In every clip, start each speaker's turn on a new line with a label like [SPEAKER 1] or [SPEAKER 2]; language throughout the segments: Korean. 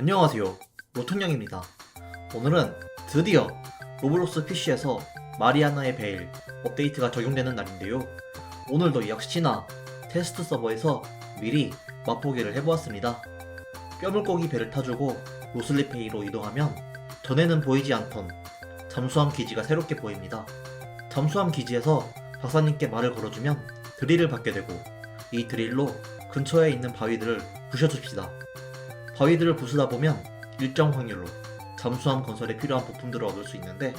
[SPEAKER 1] 안녕하세요. 로통령입니다. 오늘은 드디어 로블록스 PC에서 마리아나의 베일 업데이트가 적용되는 날인데요. 오늘도 역시나 테스트 서버에서 미리 맛보기를 해보았습니다. 뼈물고기 배를 타주고 로슬리페이로 이동하면 전에는 보이지 않던 잠수함 기지가 새롭게 보입니다. 잠수함 기지에서 박사님께 말을 걸어주면 드릴을 받게 되고 이 드릴로 근처에 있는 바위들을 부셔줍시다. 바위들을 부수다 보면 일정 확률로 잠수함 건설에 필요한 부품들을 얻을 수 있는데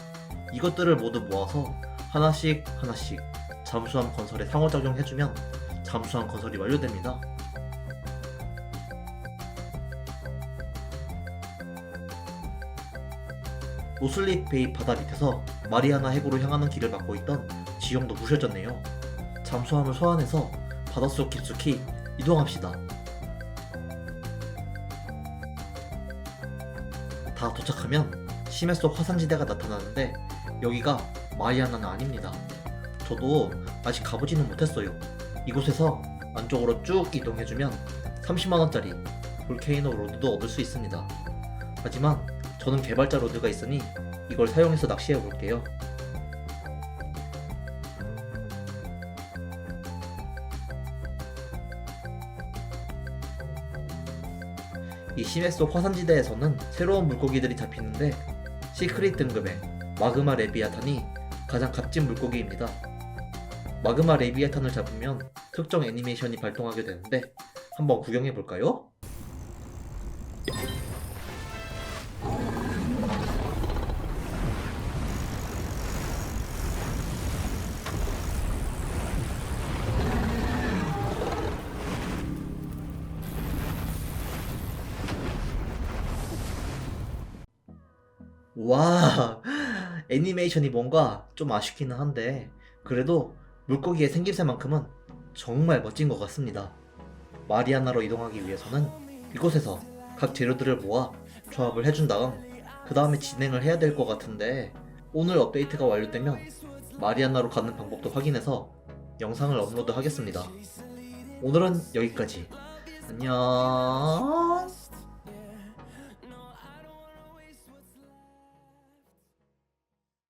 [SPEAKER 1] 이것들을 모두 모아서 하나씩 하나씩 잠수함 건설에 상호작용해주면 잠수함 건설이 완료됩니다. 로슬릿 베이 바다 밑에서 마리아나 해구로 향하는 길을 막고 있던 지형도 부셔졌네요. 잠수함을 소환해서 바닷속 깊숙이 이동합시다. 다 도착하면 심해 속 화산지대가 나타나는데 여기가 마리아나는 아닙니다. 저도 아직 가보지는 못했어요. 이곳에서 안쪽으로 쭉 이동해주면 30만원짜리 볼케이노 로드도 얻을 수 있습니다. 하지만 저는 개발자 로드가 있으니 이걸 사용해서 낚시해 볼게요. 이속 화산지대에서는 새로운 물고기들이 잡히는데 시크릿 등급의 마그마 레비아탄이 가장 값진 물고기입니다. 마그마 레비아탄을 잡으면 특정 애니메이션이 발동하게 되는데 한번 구경해 볼까요? 와, 애니메이션이 뭔가 좀 아쉽기는 한데, 그래도 물고기의 생김새만큼은 정말 멋진 것 같습니다. 마리아나로 이동하기 위해서는 이곳에서 각 재료들을 모아 조합을 해준 다음, 그 다음에 진행을 해야 될 것 같은데, 오늘 업데이트가 완료되면 마리아나로 가는 방법도 확인해서 영상을 업로드 하겠습니다. 오늘은 여기까지. 안녕.